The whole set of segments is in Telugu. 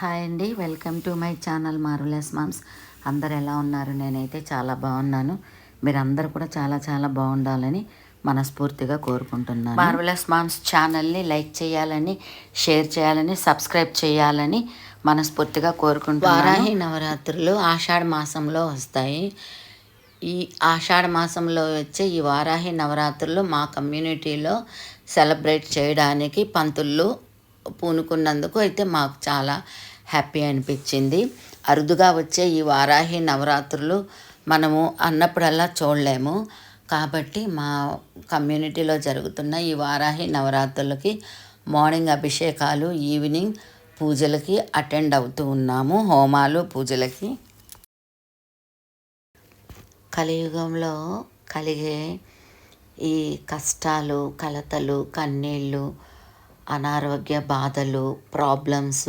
హాయ్ అండి. Welcome to my channel marvellous moms. అందరు ఎలా ఉన్నారు? నేనైతే చాలా బాగున్నాను. మీరందరూ కూడా చాలా చాలా బాగుండాలని మనస్ఫూర్తిగా కోరుకుంటున్నాను. మార్వలెస్ మామ్స్ ఛానల్ని లైక్ చేయాలని షేర్ చేయాలని సబ్స్క్రైబ్ చేయాలని మనస్ఫూర్తిగా కోరుకుంటున్నాను. వారాహి నవరాత్రులు ఆషాఢ మాసంలో వస్తాయి. ఈ ఆషాఢ మాసంలో వచ్చే ఈ వారాహి నవరాత్రులు మా కమ్యూనిటీలో సెలబ్రేట్ చేయడానికి పంతుళ్ళు పూనుకున్నందుకు అయితే మాకు చాలా హ్యాపీ అనిపించింది. అరుదుగా వచ్చే ఈ వారాహి నవరాత్రులు మనము అన్నప్పుడల్లా చూడలేము. కాబట్టి మా కమ్యూనిటీలో జరుగుతున్న ఈ వారాహి నవరాత్రులకి మార్నింగ్ అభిషేకాలు ఈవినింగ్ పూజలకి అటెండ్ అవుతూ ఉన్నాము. హోమాలు పూజలకి. కలియుగంలో కలిగే ఈ కష్టాలు కలతలు కన్నీళ్ళు అనారోగ్య బాధలు ప్రాబ్లమ్స్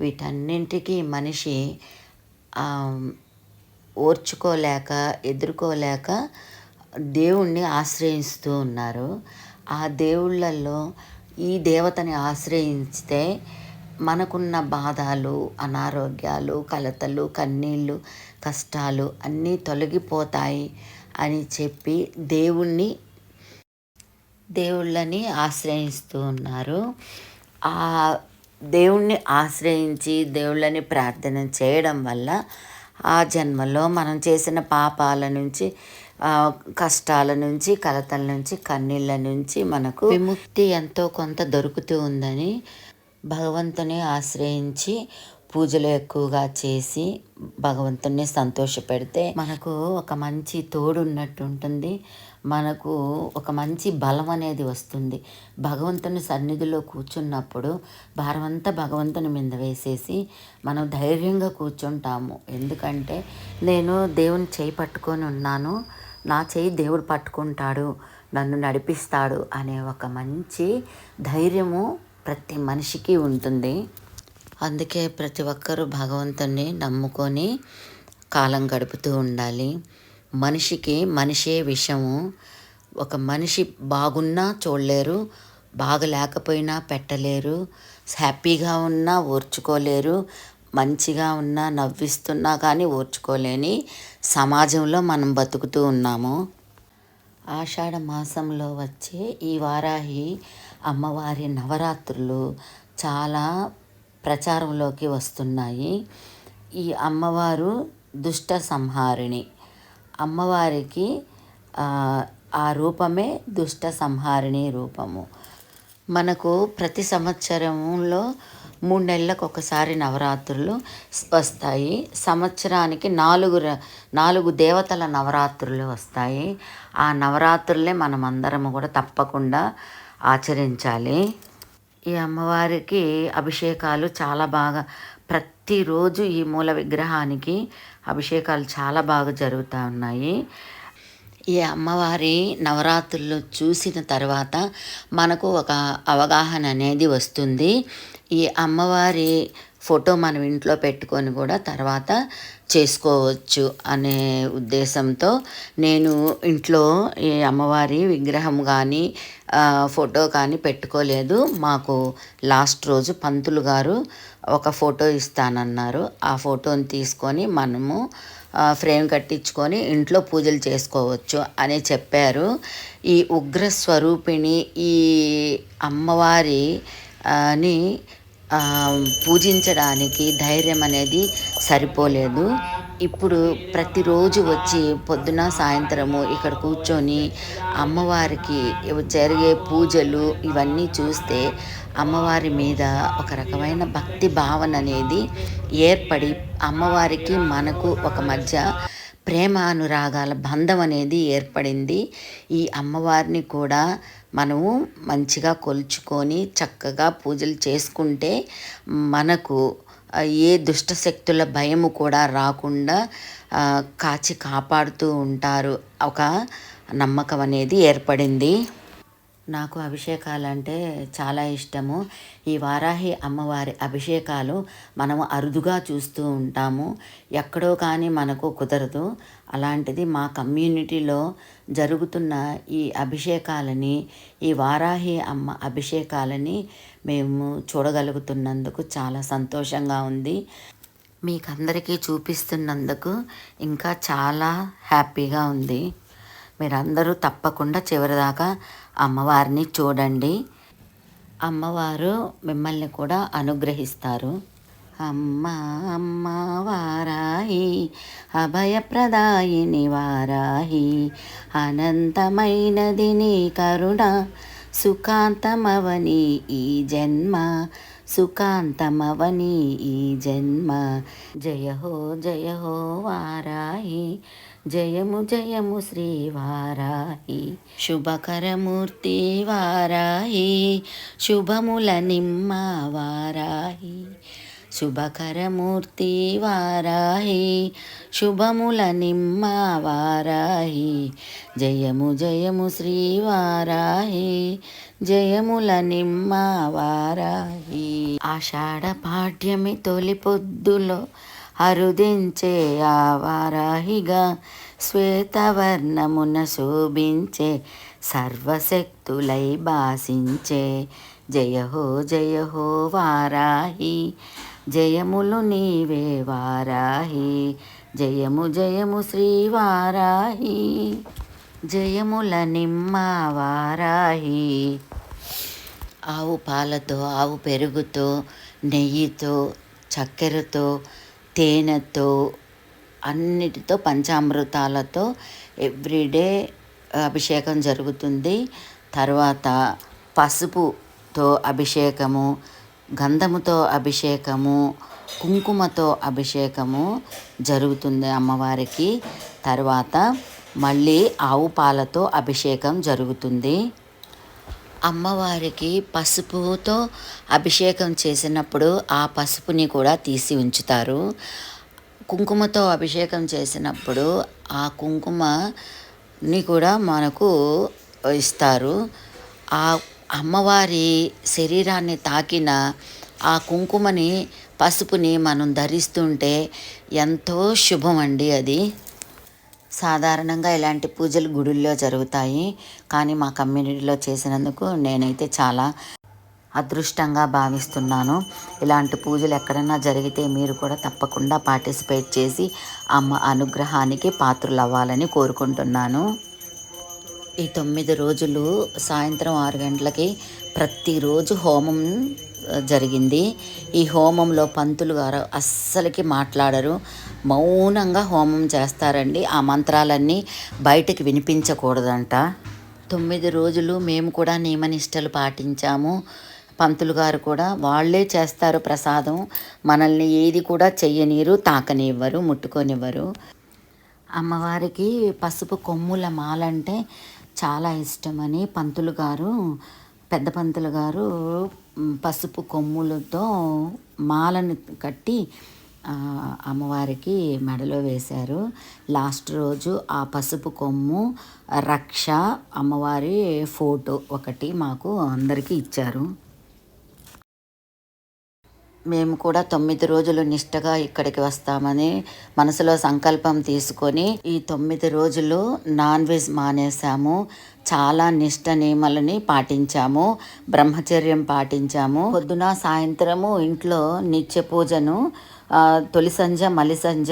వీటన్నింటికి మనిషి ఓర్చుకోలేక ఎదుర్కోలేక దేవుణ్ణి ఆశ్రయిస్తూ ఉన్నారు. ఆ దేవుళ్ళల్లో ఈ దేవతని ఆశ్రయిస్తే మనకున్న బాధలు అనారోగ్యాలు కలతలు కన్నీళ్ళు కష్టాలు అన్నీ తొలగిపోతాయి అని చెప్పి దేవుణ్ణి దేవుళ్ళని ఆశ్రయిస్తూ ఉన్నారు. ఆ దేవుణ్ణి ఆశ్రయించి దేవుళ్ళని ప్రార్థన చేయడం వల్ల ఆ జన్మలో మనం చేసిన పాపాల నుంచి కష్టాల నుంచి కలతల నుంచి కన్నీళ్ళ నుంచి మనకు విముక్తి ఎంతో కొంత దొరుకుతూ ఉందని భగవంతుని ఆశ్రయించి పూజలు ఎక్కువగా చేసి భగవంతుని సంతోషపెడితే మనకు ఒక మంచి తోడు ఉన్నట్టు ఉంటుంది మనకు ఒక మంచి బలం అనేది వస్తుంది. భగవంతుని సన్నిధిలో కూర్చున్నప్పుడు భారమంతా భగవంతుని మీద వేసేసి మనం ధైర్యంగా కూర్చుంటాము. ఎందుకంటే నేను దేవుని చేయి పట్టుకొని ఉన్నాను. నా చేయి దేవుడు పట్టుకుంటాడు. నన్ను నడిపిస్తాడు అనే ఒక మంచి ధైర్యము ప్రతి మనిషికి ఉంటుంది. అందుకే ప్రతి ఒక్కరూ భగవంతుని నమ్ముకొని కాలం గడుపుతూ ఉండాలి. మనిషికి మనిషే విషము. ఒక మనిషి బాగున్నా చూడలేరు బాగలేకపోయినా పెట్టలేరు హ్యాపీగా ఉన్నా ఓర్చుకోలేరు మంచిగా ఉన్నా నవ్విస్తున్నా కానీ ఓర్చుకోలేని సమాజంలో మనం బతుకుతూ ఉన్నాము. ఆషాఢ మాసంలో వచ్చే ఈ వారాహి అమ్మవారి నవరాత్రులు చాలా ప్రచారంలోకి వస్తున్నాయి. ఈ అమ్మవారు దుష్ట సంహారిణి. అమ్మవారికి ఆ, రూపమే దుష్ట సంహారిణి రూపము. మనకు ప్రతి సంవత్సరంలో మూడు నెలలకు ఒకసారి నవరాత్రులు వస్తాయి. సంవత్సరానికి నాలుగు నాలుగు దేవతల నవరాత్రులు వస్తాయి. ఆ నవరాత్రులే మనం అందరము కూడా తప్పకుండా ఆచరించాలి. ఈ అమ్మవారికి అభిషేకాలు చాలా బాగా ప్రతిరోజు ఈ మూల విగ్రహానికి అభిషేకాలు చాలా బాగా జరుగుతూ ఉన్నాయి. ఈ అమ్మవారి నవరాత్రులు చూసిన తర్వాత మనకు ఒక అవగాహన అనేది వస్తుంది. ఈ అమ్మవారి ఫోటో మనం ఇంట్లో పెట్టుకొని కూడా తర్వాత చేసుకోవచ్చు అనే ఉద్దేశంతో నేను ఇంట్లో ఈ అమ్మవారి విగ్రహం కానీ ఫోటో కానీ పెట్టుకోలేదు. మాకు లాస్ట్ రోజు పంతులు గారు ఒక ఫోటో ఇస్తానన్నారు. ఆ ఫోటోని తీసుకొని మనము ఫ్రేమ్ కట్టించుకొని ఇంట్లో పూజలు చేసుకోవచ్చు అని చెప్పారు. ఈ ఉగ్ర స్వరూపిణి ఈ అమ్మవారి ని పూజించడానికి ధైర్యం అనేది సరిపోలేదు. ఇప్పుడు ప్రతిరోజు వచ్చి పొద్దున సాయంత్రము ఇక్కడ కూర్చొని అమ్మవారికి జరిగే పూజలు ఇవన్నీ చూస్తే అమ్మవారి మీద ఒక రకమైన భక్తి భావన అనేది ఏర్పడి అమ్మవారికి మనకు ఒక మధ్య ప్రేమానురాగాల బంధం అనేది ఏర్పడింది. ఈ అమ్మవారిని కూడా మనము మంచిగా కొలుచుకొని చక్కగా పూజలు చేసుకుంటే మనకు ఏ దుష్ట శక్తుల భయము కూడా రాకుండా కాచి కాపాడుతూ ఉంటారు. ఒక నమ్మకం అనేది ఏర్పడింది. నాకు అభిషేకాలంటే చాలా ఇష్టము. ఈ వారాహి అమ్మవారి అభిషేకాలు మనము అరుదుగా చూస్తూ ఉంటాము. ఎక్కడో కానీ మనకు కుదరదు. అలాంటిది మా కమ్యూనిటీలో జరుగుతున్న ఈ అభిషేకాలని ఈ వారాహి అమ్మ అభిషేకాలని మేము చూడగలుగుతున్నందుకు చాలా సంతోషంగా ఉంది. మీకు అందరికీ చూపిస్తున్నందుకు ఇంకా చాలా హ్యాపీగా ఉంది. మీరందరూ తప్పకుండా చివరిదాకా అమ్మవారిని చూడండి. అమ్మవారు మిమ్మల్ని కూడా అనుగ్రహిస్తారు. అమ్మ అమ్మవారాయి అభయప్రదాయిని వారాహి అనంతమైనది నీ కరుణ సుఖాంతమవని ఈ జన్మ సుఖాంతమవని ఈ జన్మ. జయ హో జయ హో వారాహి. జయము జయము శ్రీ వారాహి. శుభకరమూర్తి వారాహి. శుభముల నిమ్మ వారాహి. శుభకరమూర్తి వారాహి శుభముల నిమ్మ వారాహి. జయము జయము శ్రీ వారాహి జయముల నిమ్మ వారాహి. ఆషాఢ పాఠ్యమి తొలి పొద్దులో అరుదించే ఆ వారాహిగా శ్వేతవర్ణమున శోభించే సర్వశక్తులై భాసించే జయ హో జయ హో వారాహి జయములు నీవే వారాహి జయము జయము శ్రీ వారాహి జయముల నిమ్మ వారాహి. ఆవు పాలతో ఆవు పెరుగుతో నెయ్యితో చక్కెరతో తేనెతో అన్నిటితో పంచామృతాలతో ఎవ్రీడే అభిషేకం జరుగుతుంది. తర్వాత పసుపు తో అభిషేకము గంధముతో అభిషేకము కుంకుమతో అభిషేకము జరుగుతుంది అమ్మవారికి. తర్వాత మళ్ళీ ఆవు పాలతో అభిషేకం జరుగుతుంది. అమ్మవారికి పసుపుతో అభిషేకం చేసినప్పుడు ఆ పసుపుని కూడా తీసి ఉంచుతారు. కుంకుమతో అభిషేకం చేసినప్పుడు ఆ కుంకుమని కూడా మనకు ఇస్తారు. ఆ అమ్మవారి శరీరాన్ని తాకిన ఆ కుంకుమని పసుపుని మనం ధరిస్తుంటే ఎంతో శుభం అండి అది. సాధారణంగా ఇలాంటి పూజలు గుడుల్లో జరుగుతాయి. కానీ మా కమ్యూనిటీలో చేసినందుకు నేనైతే చాలా అదృష్టంగా భావిస్తున్నాను. ఇలాంటి పూజలు ఎక్కడైనా జరిగితే మీరు కూడా తప్పకుండా పార్టిసిపేట్ చేసి అమ్మ అనుగ్రహానికి పాత్రలు అవ్వాలని కోరుకుంటున్నాను. ఈ తొమ్మిది రోజులు సాయంత్రం ఆరు గంటలకి ప్రతిరోజు హోమం జరిగింది. ఈ హోమంలో పంతులు గారు అస్సలకి మాట్లాడరు. మౌనంగా హోమం చేస్తారండి. ఆ మంత్రాలన్నీ బయటకు వినిపించకూడదంట. తొమ్మిది రోజులు మేము కూడా నియమనిష్టలు పాటించాము. పంతులు గారు కూడా వాళ్ళే చేస్తారు ప్రసాదం. మనల్ని ఏది కూడా చెయ్యనీరు తాకనివ్వరు ముట్టుకొనివ్వరు. అమ్మవారికి పసుపు కొమ్ముల మాలంటే చాలా ఇష్టమని పంతులు గారు పెద్ద పంతులు గారు పసుపు కొమ్ములతో మాలను కట్టి అమ్మవారికి మెడలో వేశారు. లాస్ట్ రోజు ఆ పసుపు కొమ్ము రక్ష అమ్మవారి ఫోటో ఒకటి మాకు అందరికీ ఇచ్చారు. మేము కూడా తొమ్మిది రోజులు నిష్టగా ఇక్కడికి వస్తామని మనసులో సంకల్పం తీసుకొని ఈ తొమ్మిది రోజులు నాన్ వెజ్ మానేసాము చాలా నిష్ట నియమాలని పాటించాము. బ్రహ్మచర్యం పాటించాము. పొద్దున సాయంత్రము ఇంట్లో నిత్య పూజను తొలి సంజ మలి సంజ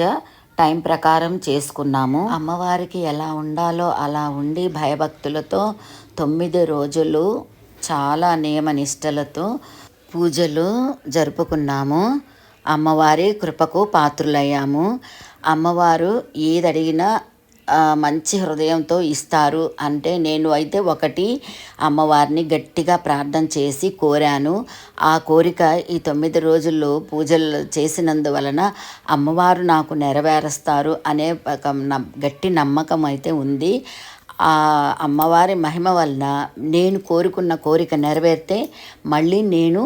టైం ప్రకారం చేసుకున్నాము. అమ్మవారికి ఎలా ఉండాలో అలా ఉండి భయభక్తులతో తొమ్మిది రోజులు చాలా నియమ నిష్టలతో పూజలు జరుపుకున్నాము. అమ్మవారి కృపకు పాత్రులయ్యాము. అమ్మవారు ఏది అడిగినా మంచి హృదయంతో ఇస్తారు అంటే నేను అయితే ఒకటి అమ్మవారిని గట్టిగా ప్రార్థన చేసి కోరాను. ఆ కోరిక ఈ తొమ్మిది రోజుల్లో పూజలు చేసినందువలన అమ్మవారు నాకు నెరవేరుస్తారు అనే ఒక గట్టి నమ్మకం అయితే ఉంది. ఆ అమ్మవారి మహిమ వలన నేను కోరుకున్న కోరిక నెరవేరితే మళ్ళీ నేను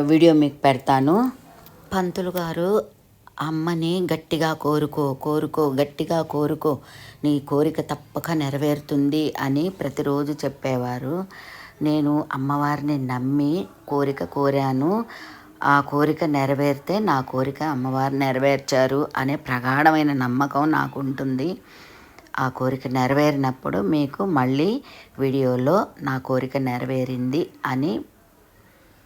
వీడియో మీకు పెడతాను. పంతులు గారు అమ్మని గట్టిగా కోరుకో కోరుకో గట్టిగా కోరుకో నీ కోరిక తప్పక నెరవేరుతుంది అని ప్రతిరోజు చెప్పేవారు. నేను అమ్మవారిని నమ్మి కోరిక కోరాను. ఆ కోరిక నెరవేరితే నా కోరిక అమ్మవారు నెరవేర్చారు అనే ప్రగాఢమైన నమ్మకం నాకు ఉంటుంది. ఆ కోరిక నెరవేరినప్పుడు మీకు మళ్ళీ వీడియోలో నా కోరిక నెరవేరింది అని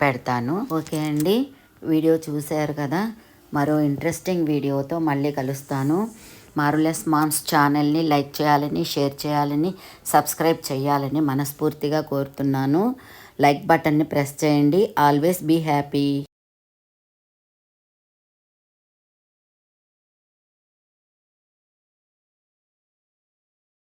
పెడతాను. ఓకే అండి. వీడియో చూశారు కదా? మరో ఇంట్రెస్టింగ్ వీడియోతో మళ్ళీ కలుస్తాను. మారులెస్ మామ్స్ ఛానల్ని లైక్ చేయాలని షేర్ చేయాలని సబ్స్క్రైబ్ చేయాలని మనస్ఫూర్తిగా కోరుతున్నాను. లైక్ బటన్ని ప్రెస్ చేయండి. Always be happy.